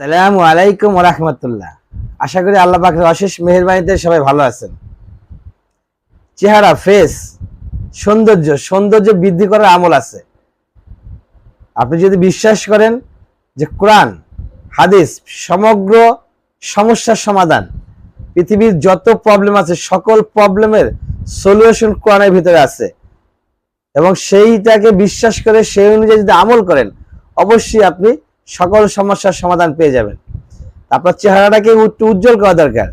সালামু আলাইকুম আশা করি আল্লাহ অশেষ মেহেরবানিতে সবাই ভালো আছেন। চেহারা ফেস সৌন্দর্য সৌন্দর্য বৃদ্ধি করার আমল আছে। আপনি যদি বিশ্বাস করেন যে কোরআন, হাদিস, সমগ্র সমস্যার সমাধান, পৃথিবীর যত প্রবলেম আছে, সকল প্রবলেমের সলিউশন কোরআনের ভিতরে আছে। এবং সেইটাকে বিশ্বাস করে, সেই অনুযায়ী যদি আমল করেন, অবশ্যই আপনি সকল সমস্যার সমাধান পেয়ে যাবেন। আপনার চেহারাটাকে একটু উজ্জ্বল করা দরকার।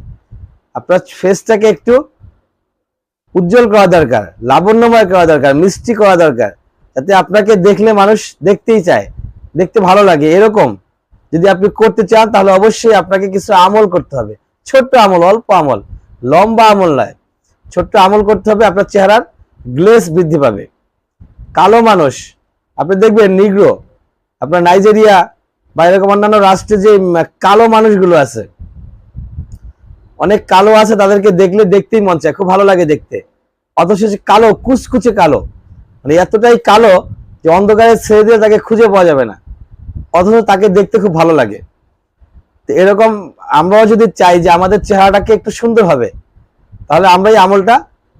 আপনার ফেসটাকে একটু উজ্জ্বল করা দরকার, লাবণ্যময় করা দরকার, মিষ্টি করা দরকার, যাতে আপনাকে দেখলে মানুষ দেখতেই চায়, দেখতে ভালো লাগে। এরকম যদি আপনি করতে চান, তাহলে অবশ্যই আপনাকে কিছু আমল করতে হবে। ছোট্ট আমল, অল্প আমল, লম্বা আমল নয়। ছোট্ট আমল করতে হবে, আপনার চেহারার গ্লেস বৃদ্ধি পাবে। কালো মানুষ, আপনি দেখবেন নিগ্রো, আপনার নাইজেরিয়া বা এরকম অন্যান্য রাষ্ট্রে যে কালো মানুষগুলো আছে, অনেক কালো আছে, তাদেরকে দেখলে দেখতেই মন চায়, খুব ভালো লাগে দেখতে। অথচ সে কালো, কুচকুচে কালো। মানে এতটাই কালো যে অন্ধকারে ছেড়ে দিয়ে তাকে খুঁজে পাওয়া যাবে না। অথচ তাকে দেখতে খুব ভালো লাগে। তো এরকম আমরাও যদি চাই যে আমাদের চেহারাটাকে একটু সুন্দর হবে, তাহলে আমরা এই আমলটা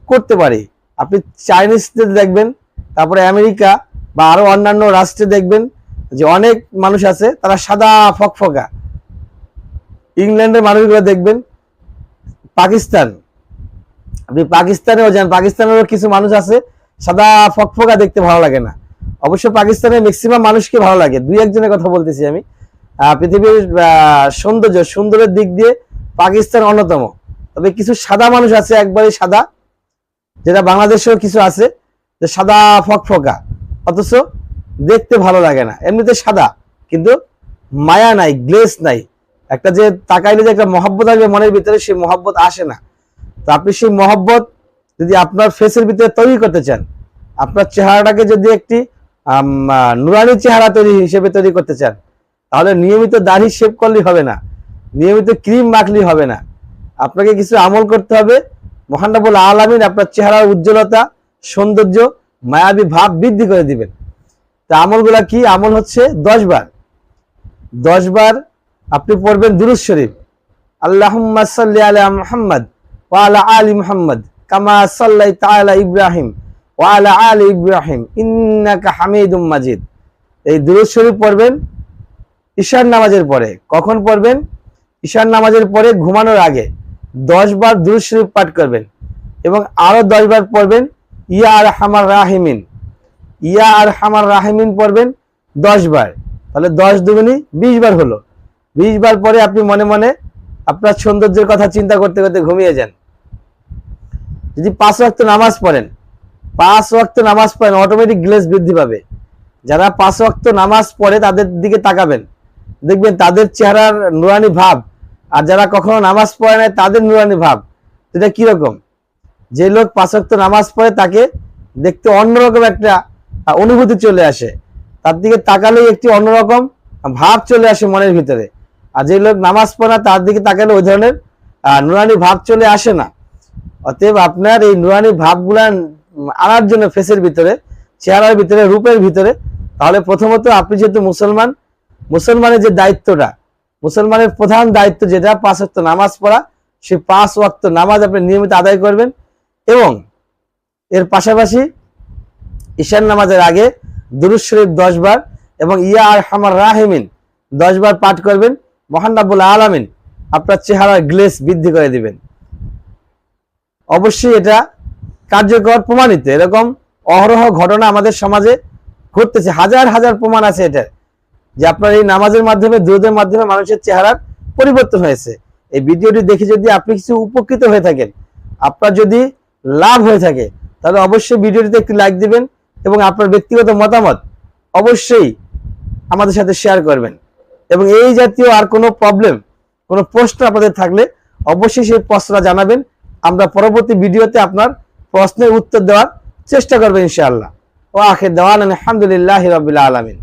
করতে পারি। আপনি চাইনিজদের দেখবেন, তারপরে আমেরিকা বা আরও অন্যান্য রাষ্ট্রে দেখবেন যে অনেক মানুষ আছে, তারা সাদা ফকফকা। ইংল্যান্ডের মানুষগুলো দেখবেন, পাকিস্তান। আপনি পাকিস্তানেও যান, পাকিস্তানেরও কিছু মানুষ আছে, সাদা ফকফকা দেখতে ভালো লাগে না। অবশ্য পাকিস্তানের ম্যাক্সিমাম মানুষকে ভালো লাগে। দুই একজনের কথা বলতেছি আমি। পৃথিবীর সৌন্দর্য, সুন্দরের দিক দিয়ে পাকিস্তান অন্যতম। তবে কিছু সাদা মানুষ আছে একবারে সাদা, যেটা বাংলাদেশেও কিছু আছে, যে সাদা ফকফকা। অথচ দেখতে ভালো লাগে না। এমনিতে সাদা, কিন্তু মায়া নাই গ্লেস নাই। একটা যে তাকাইলে যে একটা মহব্বত আসবে মনের ভিতরে, সেই মহব্বত আসে না। তো আপনি সেই মহব্বত যদি আপনার ফেসের ভিতরে তৈরি করতে চান, আপনার চেহারাটাকে যদি একটি নুরানি চেহারা তৈরি হিসেবে তৈরি করতে চান, তাহলে নিয়মিত দাড়ি শেভ করলেই হবে না। নিয়মিত ক্রিম মাখলেই হবে না। আপনাকে কিছু আমল করতে হবে। মহানবুল আলামিন আপনার চেহারার উজ্জ্বলতা, সৌন্দর্য, মায়াবী ভাব বৃদ্ধি করে দিবেন। তা আমলগুলা কি? আমল হচ্ছে দশ বার। দশ বার আপনি পড়বেন দুরুজ শরীফ। আল্লাহুম্মা সাল্লি আলা মুহাম্মদ ওয়া আলা মুহাম্মদ কামা সাল্লাইতা আলা ইব্রাহিম ওয়া আলা ইব্রাহিম। ইন্নাকা হামিদুম মাজিদ। এই দুরুজ শরীফ পড়বেন ঈশার নামাজের পরে। কখন পড়বেন? ঈশার নামাজের পরে ঘুমানোর আগে। দশ বার দুরুজ শরীফ পাঠ করবেন এবং আরও দশ বার পড়বেন, ইয়া আর হামার রাহিমিন। ইয়া আর হামার রাহিমিন পড়বেন দশ বার। তাহলে দশ দুগুনি বিশ বার হলো। বিশ বার পরে আপনি মনে মনে আপনার সৌন্দর্যের কথা চিন্তা করতে করতে ঘুমিয়ে যান। যদি পাঁচ ওয়াক্ত নামাজ পড়েন, পাঁচ ওয়াক্ত নামাজ পড়েন অটোমেটিক গ্লেস বৃদ্ধি পাবে। যারা পাঁচ ওয়াক্ত নামাজ পড়ে তাদের দিকে তাকাবেন। দেখবেন তাদের চেহারার নুরানি ভাব, আর যারা কখনো নামাজ পড়ে না তাদের নুরানি ভাব, এটা কীরকম? যে লোক পাঁচ ওয়াক্ত নামাজ পড়ে তাকে দেখতে অন্যরকম একটা অনুভূতি চলে আসে। তার দিকে তাকালেই একটি অন্যরকম ভাব চলে আসে মনের ভিতরে। আর যে লোক নামাজ পড়ে তার দিকে তাকালে ওই ধরনের নুরানি ভাব চলে আসে না। অতএব আপনার এই নুরানি ভাবগুলা আনার জন্য ফেসের ভিতরে, চেহারার ভিতরে, রূপের ভিতরে, তাহলে প্রথমত আপনি যেহেতু মুসলমান, মুসলমানের যে দায়িত্বটা, মুসলমানের প্রধান দায়িত্ব যেটা, পাঁচ ওয়াক্ত নামাজ পড়া, সেই পাঁচ ওয়াক্ত নামাজ আপনি নিয়মিত আদায় করবেন এবং এর পাশাপাশি ঈশান নামাজের আগে দুরুজ শরীফ দশ বার এবং ইয়া আর হামার রাহিমিন দশ বার পাঠ করবেন। মহান রাব্বুল আলামিন আপনার চেহারার গ্লেস বৃদ্ধি করে দিবেন। অবশ্যই এটা কার্যকর প্রমাণিত। এরকম অহরহ ঘটনা আমাদের সমাজে ঘটতেছে। হাজার হাজার প্রমাণ আছে এটার, যে আপনার এই নামাজের মাধ্যমে, দুরুদের মাধ্যমে মানুষের চেহারার পরিবর্তন হয়েছে। এই ভিডিওটি দেখে যদি আপনি কিছু উপকৃত হয়ে থাকেন, আপনার যদি লাভ হয়ে থাকে, তাহলে অবশ্যই ভিডিওটিতে একটি লাইক দিবেন। এবং আপনার ব্যক্তিগত মতামত অবশ্যই আমাদের সাথে শেয়ার করবেন। এবং এই জাতীয় আর কোনো প্রবলেম কোনো প্রশ্ন আপনাদের থাকলে অবশ্যই সেই প্রশ্নটা জানাবেন। আমরা পরবর্তী ভিডিওতে আপনার প্রশ্নের উত্তর দেওয়ার চেষ্টা করবেন ইনশাআল্লাহ। ও আখের দেওয়ান আলহামদুলিল্লাহ রবিল্লা আলমিন।